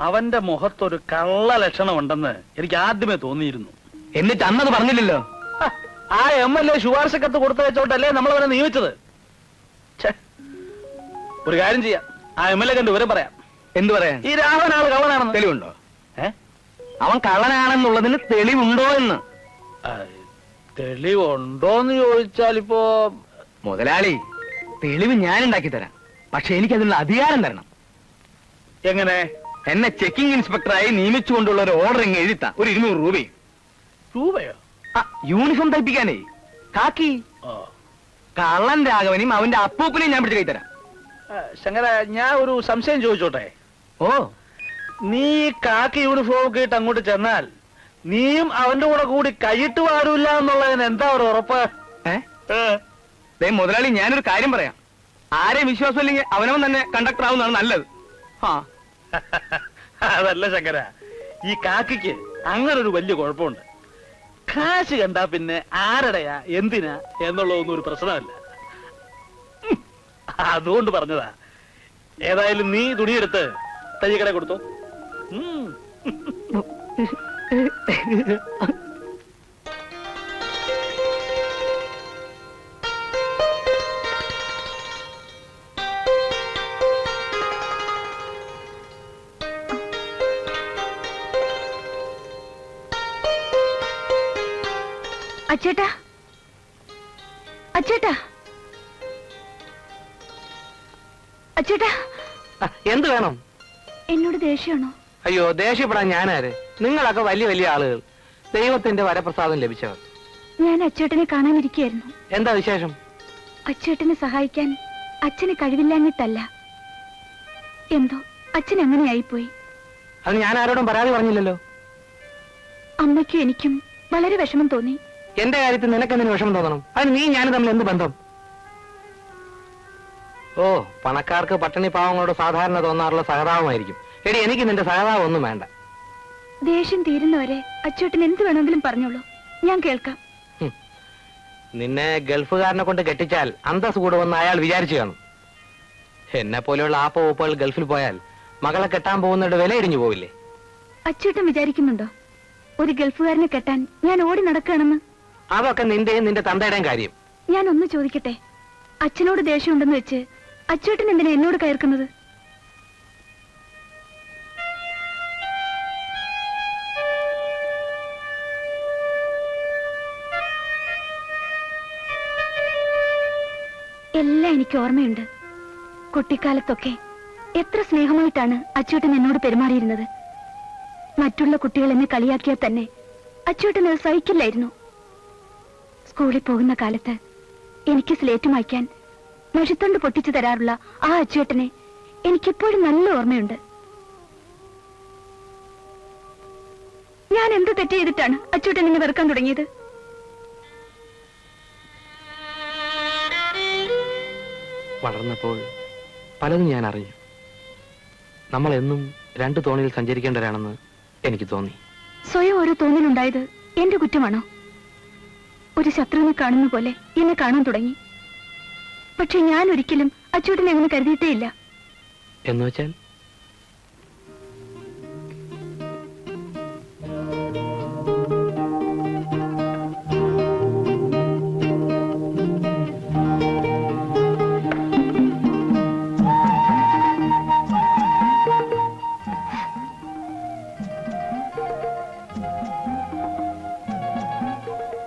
അവന്റെ മുഖത്തൊരു കള്ള ലക്ഷണം ഉണ്ടെന്ന് എനിക്ക് ആദ്യമേ തോന്നിയിരുന്നു. എന്നിട്ട് അന്നത് പറഞ്ഞില്ലല്ലോ? ആ എം എൽ എ ശുപാർശ കത്ത് കൊടുത്തു വെച്ചോട്ടല്ലേ നമ്മൾ അവനെ നിയമിച്ചത് ഒരു കാര്യം ചെയ്യാം. ആ എം എൽ എ കണ്ട് വിവരം പറയാം? എന്ത് പറയാം ഈ രാഹുൽ ആൾ കള്ളനാണെന്ന്. തെളിവുണ്ടോ? ഏ? അവൻ കള്ളനാണെന്നുള്ളതിന് തെളിവുണ്ടോ എന്ന്? തെളിവുണ്ടോന്ന് ചോദിച്ചാൽ ഇപ്പോ മുതലാളി തെളിവ് ഞാൻ ഉണ്ടാക്കി തരാം പക്ഷെ എനിക്കതിനുള്ള അധികാരം തരണം. എങ്ങനെ? എന്നെ ചെക്കിംഗ് ഇൻസ്പെക്ടറായി നിയമിച്ചുകൊണ്ടുള്ള ഒരു ഓർഡർ ഇങ്ങ് എഴുത്താം ഒരു ഇരുന്നൂറ് രൂപയും. രൂപയോ? ആ, യൂണിഫോം തയ്പ്പിക്കാനേ കാക്കി. കള്ളൻ രാഘവനെയും അവന്റെ അപ്പൂപ്പനെയും ഞാൻ പിടിച്ച് കൈത്തരാം. ശങ്കര ഞാൻ ഒരു സംശയം ചോദിച്ചോട്ടെ? ഓ. നീ ഈ കാക്കി യൂണിഫോം ഒക്കെ ഇട്ട് അങ്ങോട്ട് ചെന്നാൽ നീയും അവന്റെ കൂടെ കൂടി കൈയിട്ട് പാടില്ല എന്നുള്ളതിന് എന്താ ഒരു ഉറപ്പ്? ഏ? ഏ? ദേ മുതലാളി ഞാനൊരു കാര്യം പറയാം. ആരെയും വിശ്വാസമില്ലെങ്കിൽ അവനവൻ തന്നെ കണ്ടക്ടർ ആവുന്നതാണ് നല്ലത്. അതല്ല ശങ്കര ഈ കാക്കിക്ക് അങ്ങനെ ഒരു വലിയ കുഴപ്പമുണ്ട്. കാശ് കണ്ടാ പിന്നെ ആരുടെയാ എന്തിനാ എന്നുള്ളതൊന്നും ഒരു പ്രശ്നമല്ല. അതുകൊണ്ട് പറഞ്ഞതാ. ഏതായാലും നീ തുണിയെടുത്ത് തയ്യക്കട കൊടുത്തോ. അച്ചേട്ടാ എന്ത് വേണം? എന്നോട് ദേഷ്യമാണോ? അയ്യോ ദേഷ്യപ്പെടാൻ ഞാനാര്? നിങ്ങളൊക്കെ വലിയ വലിയ ആളുകൾ. ദൈവത്തിന്റെ വരപ്രസാദം ലഭിച്ചവർ. ഞാൻ അച്ചേട്ടനെ കാണാനിരിക്കുകയായിരുന്നു. എന്താ വിശേഷം? അച്ചേട്ടനെ സഹായിക്കാൻ അച്ഛന് കഴിവില്ലാഞ്ഞിട്ടല്ല. എന്തോ അച്ഛൻ അങ്ങനെയായിപ്പോയി. അത് ഞാൻ ആരോടും പരാതി പറഞ്ഞില്ലല്ലോ. അമ്മയ്ക്കും എനിക്കും വളരെ വിഷമം തോന്നി. എന്റെ കാര്യത്തിൽ നിനക്കെന്തിനു വിഷമം തോന്നണം? അതിന് നീ ഞാനും തമ്മിൽ എന്ത് ബന്ധം? ഓ പണക്കാർക്ക് പട്ടിണി പാവങ്ങളോട് സാധാരണ തോന്നാറുള്ള സഹതാപമായിരിക്കും. എടി എനിക്ക് നിന്റെ സഹതാപം ഒന്നും വേണ്ട. ദേഷ്യം തീരുന്നവരെ അച്ചോട്ടൻ എന്ത് വേണമെങ്കിലും പറഞ്ഞോളൂ. ഞാൻ കേൾക്കാം. നിന്നെ ഗൾഫുകാരനെ കൊണ്ട് കെട്ടിച്ചാൽ അന്തസ് കൂടുമെന്ന് അയാൾ വിചാരിച്ചു കാണും. എന്നെ പോലെയുള്ള ആപ്പ ഊപ്പകൾ ഗൾഫിൽ പോയാൽ മകളെ കെട്ടാൻ പോകുന്നവരുടെ വില ഇടിഞ്ഞു പോവില്ലേ? അച്ചോട്ടൻ വിചാരിക്കുന്നുണ്ടോ? ഒരു ഗൾഫുകാരനെ കെട്ടാൻ ഞാൻ ഓടി നടക്കുകയാണെന്ന്? അതൊക്കെ നിന്റെയും നിന്റെ തന്തയുടെയും കാര്യം. ഞാൻ ഒന്ന് ചോദിക്കട്ടെ? അച്ഛനോട് ദേഷ്യമുണ്ടെന്ന് വെച്ച് അച്ചേട്ടൻ എന്തിനാ എന്നോട് കയർക്കുന്നത്? എല്ലാം എനിക്ക് ഓർമ്മയുണ്ട്. കുട്ടിക്കാലത്തൊക്കെ എത്ര സ്നേഹമായിട്ടാണ് അച്ചൂട്ടൻ എന്നോട് പെരുമാറിയിരുന്നത്. മറ്റുള്ള കുട്ടികൾ എന്നെ കളിയാക്കിയാൽ തന്നെ അച്ചൂട്ടൻ അത് സഹിക്കില്ലായിരുന്നു. സ്കൂളിൽ പോകുന്ന കാലത്ത് എനിക്ക് സ്ലേറ്റ് മായ്ക്കാൻ മഷിത്തണ്ട് പൊട്ടിച്ചു തരാറുള്ള ആ അച്ചുവേട്ടനെ എനിക്കിപ്പോഴും നല്ല ഓർമ്മയുണ്ട്. ഞാൻ എന്ത് തെറ്റ് ചെയ്തിട്ടാണ് അച്ചൂട്ടൻ എന്നെ വെറുക്കാൻ തുടങ്ങിയത്? വളർന്നപ്പോൾ പലതും ഞാൻ അറിഞ്ഞു. നമ്മൾ എന്നും രണ്ടു തോണിയിൽ സഞ്ചരിക്കേണ്ടവരാണെന്ന് എനിക്ക് തോന്നി. സ്വയം ഒരു തോന്നലുണ്ടായത് എന്റെ കുറ്റമാണോ? ഒരു ശത്രുവിനെ കാണുന്ന പോലെ എന്നെ കാണാൻ തുടങ്ങി. പക്ഷെ ഞാൻ ഒരിക്കലും അച്ചൂട്ടനെ അങ്ങനെ കരുതിയിട്ടേ ഇല്ല. എന്ന് വെച്ചാൽ?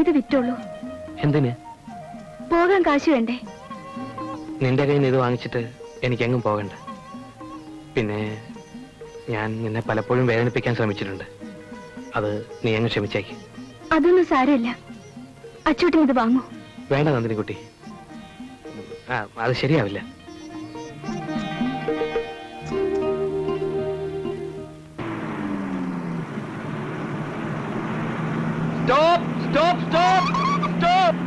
ഇത് വിറ്റോളൂ. എന്തിന്? പോകാൻ കാശ് വേണ്ടേ? നിന്റെ കയ്യിൽ നിന്ന് ഇത് വാങ്ങിച്ചിട്ട് എനിക്കെങ്ങും പോകണ്ട. പിന്നെ ഞാൻ നിന്നെ പലപ്പോഴും വേദനിപ്പിക്കാൻ ശ്രമിച്ചിട്ടുണ്ട്. അത് നീ അങ്ങ് ക്ഷമിച്ചേക്ക്. അതൊന്നും സാരമില്ല. അച്ചൂട്ടൻ ഇത് വാങ്ങൂ. വേണ്ട നന്ദിനിക്കുട്ടി. ആ അത് ശരിയാവില്ല. Stop stop stop stop.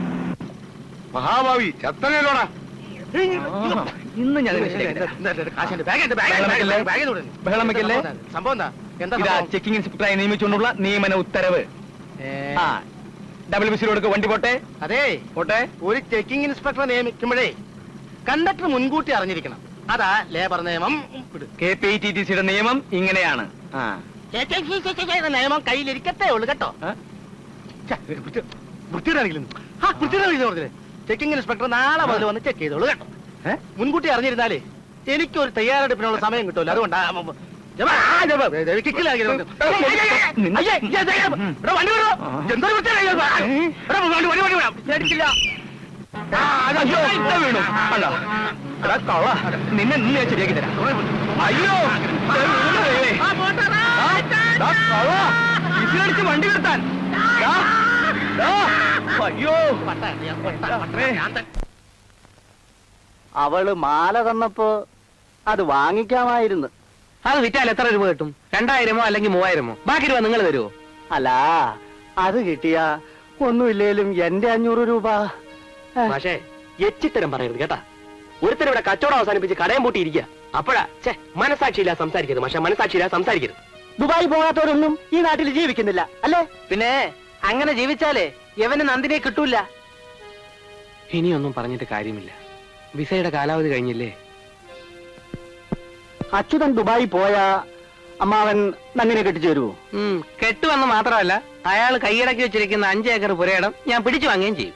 മഹാഭാവി ചത്തനല്ലോടാ ഇന്ന് ഞാൻ. ബഹളം വെക്കല്ലേ? സംഭവം? എന്താ? ഇതാ ചെക്കിംഗ് ഇൻസ്പെക്ടറായി നിയമിച്ചുകൊണ്ടുള്ള നിയമന ഉത്തരവ്. ആ ഡബിൾ ബിസിലോടൊക്കെ വണ്ടി പോട്ടെ? അതെ. പോട്ടെ? ഒരു ചെക്കിംഗ് ഇൻസ്പെക്ടറെ നിയമിക്കുമ്പോഴേ കണ്ടക്ടർ മുൻകൂട്ടി അറിഞ്ഞിരിക്കണം. അതാ ലേബർ നിയമം. കെ പി ടി ടി സിയുടെ നിയമം ഇങ്ങനെയാണ്. ചേ, നിയമം കയ്യിലിരിക്കത്തേ ഉള്ളു കേട്ടോ. വൃത്തിയുടെ വൃത്തി- വൃത്തികേടാണെങ്കിലും. ആ വൃത്തികേടാണെങ്കിലും പറഞ്ഞില്ലേ? ചെക്കിംഗ് ഇൻസ്പെക്ടർ നാളെ മുതൽ വന്ന് ചെക്ക് ചെയ്തോളൂ കേട്ടോ. മുൻകൂട്ടി അറിഞ്ഞിരുന്നാലേ എനിക്കൊരു തയ്യാറെടുപ്പിനുള്ള സമയം കിട്ടുമല്ലോ അതുകൊണ്ടാ നിന്നെ നിന്ന് ശരിയാക്കി തരാം. അയ്യോ കള്ള. ഇതിലടിച്ച് വണ്ടി നിർത്താൻ അയ്യോ. അവൾ മാല തന്നപ്പോ അത് വാങ്ങിക്കാമായിരുന്നു. അത് വിറ്റാൽ എത്ര രൂപ കിട്ടും? രണ്ടായിരമോ അല്ലെങ്കിൽ മൂവായിരമോ? ബാക്കി രൂപ നിങ്ങൾ തരുമോ അല്ല അത് കിട്ടിയ ഒന്നുമില്ലേലും എന്റെ അഞ്ഞൂറ് രൂപ. പക്ഷേ എച്ചിത്തരം പറയരുത് കേട്ടാ. ഒരുത്തരം ഇവിടെ കച്ചവടം അവസാനിപ്പിച്ച് കടയം പൂട്ടിയിരിക്കുക അപ്പോഴാ ഛേ മനസാക്ഷിയില്ല സംസാരിക്കരുത്. പക്ഷെ മനസാക്ഷിയില്ല സംസാരിക്കരുത്. ദുബായി പോകാത്തവരൊന്നും ഈ നാട്ടിൽ ജീവിക്കുന്നില്ല അല്ലേ? പിന്നെ അങ്ങനെ ജീവിച്ചാലേ യവന് നന്ദിനെ കിട്ടൂല. ഇനിയൊന്നും പറഞ്ഞിട്ട് കാര്യമില്ല. വിസയുടെ കാലാവധി കഴിഞ്ഞില്ലേ? അച്യുതൻ ദുബായി പോയ അമ്മാവൻ നന്ദിനെ കെട്ടിച്ചു തരുമോ ഉം, കെട്ടുവെന്ന് മാത്രമല്ല അയാൾ കൈയടക്കി വെച്ചിരിക്കുന്ന അഞ്ചേക്കർ പുരയിടം ഞാൻ പിടിച്ചു വാങ്ങുകയും ചെയ്യും.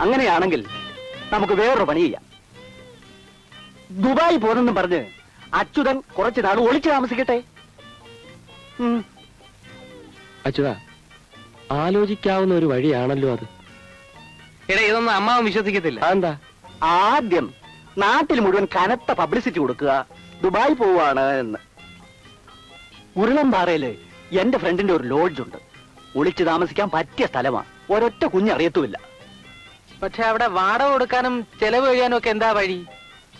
അങ്ങനെയാണെങ്കിൽ നമുക്ക് വേറൊരു പണി ചെയ്യാം. ദുബായി പോകുന്നെന്നും പറഞ്ഞ് അച്യുതൻ കുറച്ചു നാൾ ഒളിച്ചു താമസിക്കട്ടെ. അച്യുത ആലോചിക്കാവുന്ന ഒരു വഴിയാണല്ലോ അത്. എടാ ഇതൊന്നും അമ്മാവൻ വിശ്വസിക്കത്തില്ല. അതെന്താ? ആദ്യം നാട്ടിൽ മുഴുവൻ കനത്ത പബ്ലിസിറ്റി കൊടുക്കുക ദുബായ് പോവാണ് എന്ന്. ഉരുളംപാറയിൽ എന്റെ ഫ്രണ്ടിന്റെ ഒരു ലോഡ്ജ് ഉണ്ട്. ഒളിച്ച് താമസിക്കാൻ പറ്റിയ സ്ഥലമാണ്. ഒരൊറ്റ കുഞ്ഞറിയത്തുമില്ല പക്ഷെ അവിടെ വാടക കൊടുക്കാനും ചെലവ് കഴിയാനും ഒക്കെ എന്താ വഴി?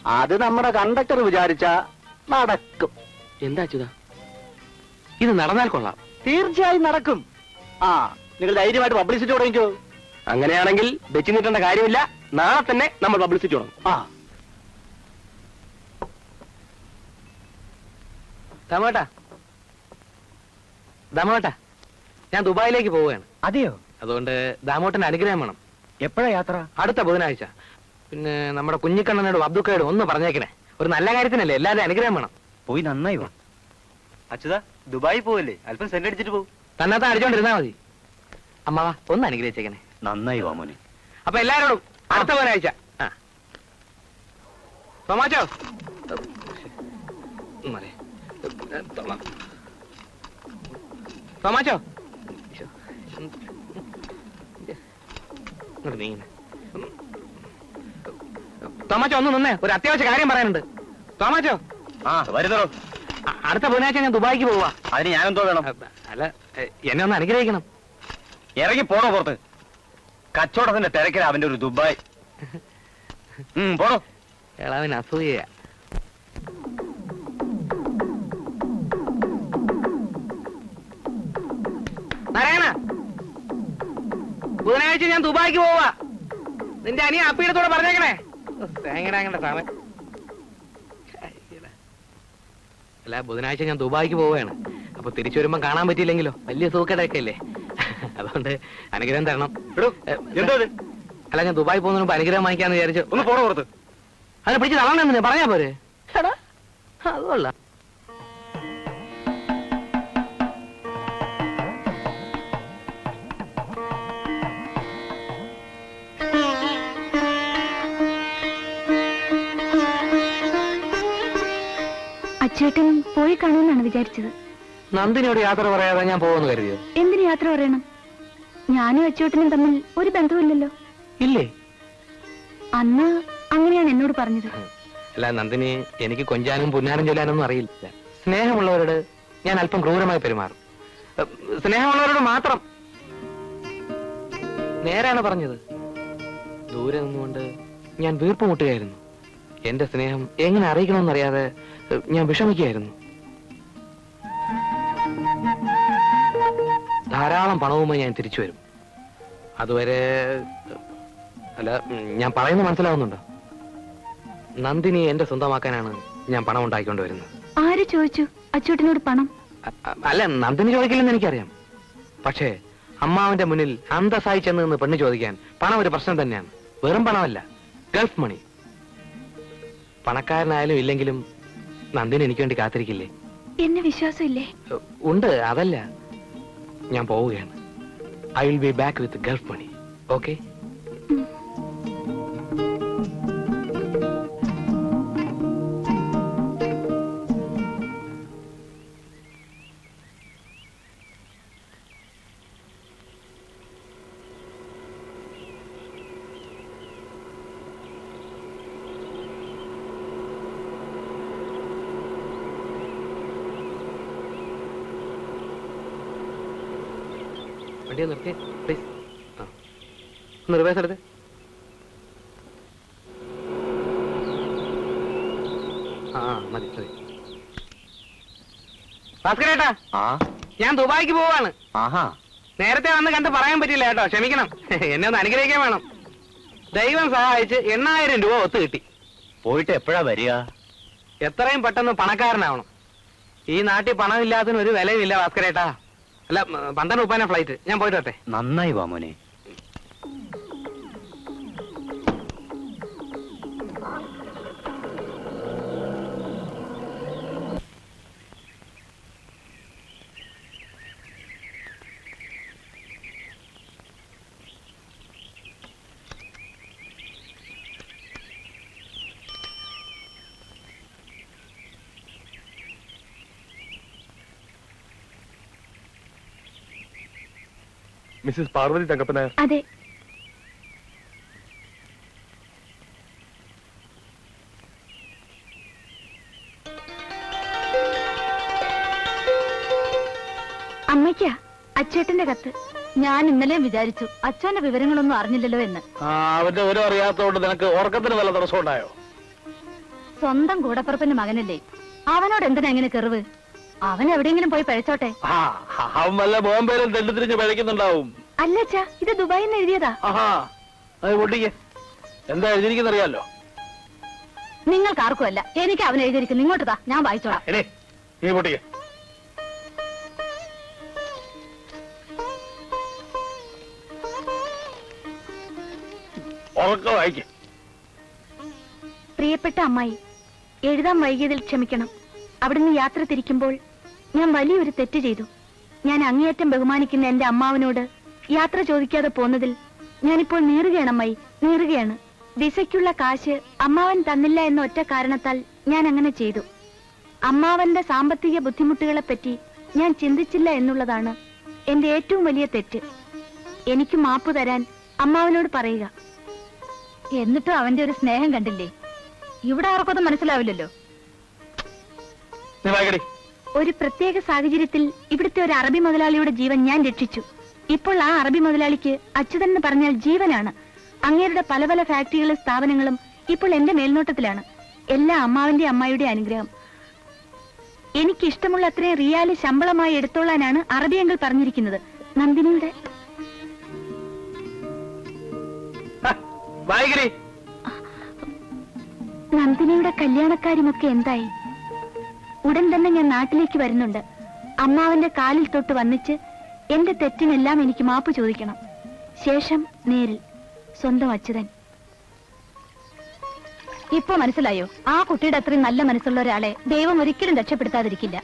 അത് നമ്മുടെ കണ്ടക്ടർ വിചാരിച്ച നടക്കും. എന്താ അച്യുത? ഇത് നടന്നാൽ കൊള്ളാം. തീർച്ചയായും നടക്കും. ആ നിങ്ങൾ ധൈര്യമായിട്ട് പബ്ലിസിറ്റി തുടങ്ങിക്കോ. അങ്ങനെയാണെങ്കിൽ വെച്ച് നീട്ടേണ്ട കാര്യമില്ല. നാളെ തന്നെ നമ്മൾ പബ്ലിസിറ്റി തുടങ്ങും. ആ. ദമോട്ടാ. ദമോട്ടാ ഞാൻ ദുബായിലേക്ക് പോവുകയാണ്. അതെയോ? അതുകൊണ്ട് ദാമോട്ടന്റെ അനുഗ്രഹം വേണം. എപ്പോഴാ യാത്ര? അടുത്ത ബുധനാഴ്ച. പിന്നെ നമ്മുടെ കുഞ്ഞിക്കണ്ണനോടും അബ്ദുക്കയോടും ഒന്ന് പറഞ്ഞേക്കണേ. ഒരു നല്ല കാര്യത്തിനല്ലേ എല്ലാവരും അനുഗ്രഹം വേണം. പോയി നന്നായി വാ. അച്യുത ദുബായി പോവല്ലേ? അല്പം സെന്റ് അടിച്ചിട്ട് പോകും തന്നാത്ത അടിച്ചോണ്ടിരുന്നാ മതി. അമ്മാവാ ഒന്ന് അനുഗ്രഹിച്ചേക്കണേ നന്നായി വാ മോനെ. അപ്പൊ എല്ലാരോടും അടുത്ത പോരാഴ്ച. ആ. തോമാച്ചോ. തോമാച്ചോ തോമാച്ചോ ഒന്ന് നിന്നേ. ഒരു അത്യാവശ്യ കാര്യം പറയാനുണ്ട്. തോമാച്ചോ ആ വരുന്നോ അടുത്ത ബുധനാഴ്ച ഞാൻ ദുബായിക്ക് പോവാ. അതിന് ഞാനെന്തോ വേണം? അല്ല എന്നെ ഒന്ന് അനുഗ്രഹിക്കണം. ഇറങ്ങി പോണോ പുറത്ത്. കച്ചവടത്തിന്റെ തിരക്കില അവന്റെ ഒരു ദുബായ്. പോണോ ഇളവൻ അസൂയ നാരായണ ബുധനാഴ്ച ഞാൻ ദുബായിക്ക് പോവാ. നിന്റെ അനിയ അപ്പീടത്തോടെ പറഞ്ഞേക്കണേ. തേങ്ങനാങ്ങണ്ട സമയം അല്ല ബുധനാഴ്ച ഞാൻ ദുബായിക്ക് പോവുകയാണ്. അപ്പൊ തിരിച്ചു വരുമ്പോ കാണാൻ പറ്റിയില്ലെങ്കിലോ? വലിയ സൂക്കടയൊക്കെ അല്ലേ അതുകൊണ്ട് അനുഗ്രഹം തരണം. അല്ല ഞാൻ ദുബായി പോകുന്നതിന് മുമ്പ് അനുഗ്രഹം വാങ്ങിക്കാന്ന് വിചാരിച്ചു. ഒന്ന് പോണോ പുറത്ത്? അതിനെ പിടിച്ച് തള്ളണെന്ന് പറഞ്ഞാ പോരെ. എടാ അച്ചേട്ടൻ പോയി കാണുമെന്നാണ് വിചാരിച്ചത്. നന്ദിനിയോട് യാത്ര പറയാതെ ഞാൻ പോകുമെന്ന് കരുതിയോ? എന്തിനു യാത്ര പറയണം? ഞാനും അച്ചോട്ടനും തമ്മിൽ ഒരു ബന്ധമില്ലല്ലോ ഇല്ലേ? അന്ന് അങ്ങനെയാണ് എന്നോട് പറഞ്ഞത്. അല്ല നന്ദിനി എനിക്ക് കൊഞ്ചാനും പുന്നാനും ചൊല്ലാനൊന്നും അറിയില്ല. സ്നേഹമുള്ളവരോട് ഞാൻ അല്പം ക്രൂരമായി പെരുമാറും. സ്നേഹമുള്ളവരോട് മാത്രം. നേരാണ് പറഞ്ഞത്. ദൂരെ നിന്നുകൊണ്ട് ഞാൻ വീർപ്പ് മുട്ടുകയായിരുന്നു. എന്റെ സ്നേഹം എങ്ങനെ അറിയിക്കണമെന്നറിയാതെ ഞാൻ വിഷമിക്കുകയായിരുന്നു. ധാരാളം പണവുമായി ഞാൻ തിരിച്ചു വരും. അതുവരെ അല്ല ഞാൻ പറയുന്നത് മനസ്സിലാവുന്നുണ്ടോ? നന്ദിനി എന്റെ സ്വന്തമാക്കാനാണ് ഞാൻ പണം ഉണ്ടാക്കിക്കൊണ്ട് വരുന്നത്. ആര് ചോദിച്ചു? അച്ചൂട്ടിനോട് പണം? അല്ല നന്ദിനി ചോദിക്കില്ലെന്ന് എനിക്കറിയാം. പക്ഷേ അമ്മാവന്റെ മുന്നിൽ അന്തസ്സായി ചെന്ന് നിന്ന് പെണ്ണ് ചോദിക്കാൻ പണം ഒരു പ്രശ്നം തന്നെയാണ്. വെറും പണമല്ല ഗൾഫ് മണി. പണക്കാരനായാലും ഇല്ലെങ്കിലും നന്ദിനി എനിക്ക് വേണ്ടി കാത്തിരിക്കില്ലേ? എന്നെ വിശ്വാസമില്ലേ? ഉണ്ട് അതല്ല. ഞാൻ പോവുകയാണ്. I will be back with Gulf money okay വണ്ടി നിർത്തി. പ്ലീസ്. ആ. ഒന്ന് റിവേഴ്സ് എടുത്ത്. ആ മതി മതി. ഭാസ്കരേട്ടാ ഞാൻ ദുബായിക്ക് പോവാണ്. നേരത്തെ വന്ന് കണ്ട് പറയാൻ പറ്റില്ല കേട്ടോ ക്ഷമിക്കണം. എന്നെ ഒന്ന് അനുഗ്രഹിക്കാൻ വേണം. ദൈവം സഹായിച്ച് എണ്ണായിരം രൂപ ഒത്തു കിട്ടി. പോയിട്ട് എപ്പോഴാ വരിക? എത്രയും പെട്ടെന്ന് പണക്കാരനാവണം. ഈ നാട്ടിൽ പണമില്ലാത്തതിന് ഒരു വിലയുമില്ല ഭാസ്കരേട്ടാ. അല്ല ഉം, പന്ത്രണ്ട് മുപ്പതിനാ ഫ്ലൈറ്റ് ഞാൻ പോയിട്ട് നന്നായി വാ മോനെ. മിസ്സിസ് പാർവതി തങ്കപ്പനായർ അതെ. അമ്മയ്ക്കാ അച്ചേട്ടന്റെ കത്ത്. ഞാൻ ഇന്നലെ വിചാരിച്ചു അച്ഛന്റെ വിവരങ്ങളൊന്നും അറിഞ്ഞില്ലല്ലോ എന്ന്. അവന്റെ ഒരു അറിയാത്തതുകൊണ്ട് നിനക്ക് ഉറക്കത്തിന് വല്ല തടസ്സം ഉണ്ടായോ സ്വന്തം കൂടപ്പുറപ്പിന്റെ മകനല്ലേ. അവനോട് എന്തിനാ ഇങ്ങനെ കെറിവ്? അവൻ എവിടെയെങ്കിലും പോയി പഴച്ചോട്ടെ. അവൻ വല്ല ബോംബെയിലും തെണ്ടിത്തിരിഞ്ഞ് പഴയ്ക്കുന്നുണ്ടാവും അല്ല അച്ഛാ ഇത് ദുബായിൽ നിന്ന് എഴുതിയതാ. പൊട്ടിക്ക്. എന്താ എഴുതിയിരിക്കുന്നറിയാലോ? നിങ്ങൾക്ക് ആർക്കും അല്ല. എനിക്ക് അവൻ എഴുതിയിരിക്കുന്നു. ഇങ്ങോട്ട് താ ഞാൻ വായിച്ചോളാം. നീ പൊട്ടിക്ക്. പ്രിയപ്പെട്ട അമ്മായി എഴുതാൻ വൈകിയതിൽ ക്ഷമിക്കണം. അവിടുന്ന് യാത്ര തിരിക്കുമ്പോൾ ഞാൻ വലിയൊരു തെറ്റ് ചെയ്തു. ഞാൻ അങ്ങേയറ്റം ബഹുമാനിക്കുന്ന എന്റെ അമ്മാവനോട് യാത്ര ചോദിക്കാതെ പോന്നതിൽ ഞാനിപ്പോൾ നീറുകയാണ് അമ്മായി നീറുകയാണ്. വിസയ്ക്കുള്ള കാശ് അമ്മാവൻ തന്നില്ല എന്ന ഒറ്റ കാരണത്താൽ ഞാൻ അങ്ങനെ ചെയ്തു. അമ്മാവന്റെ സാമ്പത്തിക ബുദ്ധിമുട്ടുകളെ പറ്റി ഞാൻ ചിന്തിച്ചില്ല എന്നുള്ളതാണ് എന്റെ ഏറ്റവും വലിയ തെറ്റ്. എനിക്ക് മാപ്പ് തരാൻ അമ്മാവനോട് പറയുക. എന്നിട്ടും അവന്റെ ഒരു സ്നേഹം കണ്ടില്ലേ? ഇവിടെ ആർക്കൊന്നും മനസ്സിലാവില്ലല്ലോ. ഒരു പ്രത്യേക സാഹചര്യത്തിൽ ഇവിടുത്തെ ഒരു അറബി മുതലാളിയുടെ ജീവൻ ഞാൻ രക്ഷിച്ചു. ഇപ്പോൾ ആ അറബി മുതലാളിക്ക് അച്യുതൻ എന്ന് പറഞ്ഞാൽ ജീവനാണ്. അങ്ങേരുടെ പല പല ഫാക്ടറികളും സ്ഥാപനങ്ങളും ഇപ്പോൾ എന്റെ മേൽനോട്ടത്തിലാണ്. എല്ലാ അമ്മാവിന്റെ അമ്മായിയുടെ അനുഗ്രഹം. എനിക്ക് ഇഷ്ടമുള്ള അത്രയും റിയാൽ ശമ്പളമായി എടുത്തോളാനാണ് അറബിയങ്ങൾ പറഞ്ഞിരിക്കുന്നത്. നന്ദിനിയുടെ നന്ദിനിയുടെ കല്യാണക്കാര്യമൊക്കെ എന്തായി? ഉടൻ തന്നെ ഞാൻ നാട്ടിലേക്ക് വരുന്നുണ്ട്. അമ്മാവന്റെ കാലിൽ തൊട്ട് വന്നിച്ച് എന്റെ തെറ്റിനെല്ലാം എനിക്ക് മാപ്പ് ചോദിക്കണം. ശേഷം നേരിൽ സ്വന്തം അച്യുതൻ. ഇപ്പൊ മനസ്സിലായോ? ആ കുട്ടിയുടെ അത്രയും നല്ല മനസ്സുള്ള ഒരാളെ ദൈവം ഒരിക്കലും രക്ഷപ്പെടുത്താതിരിക്കില്ല.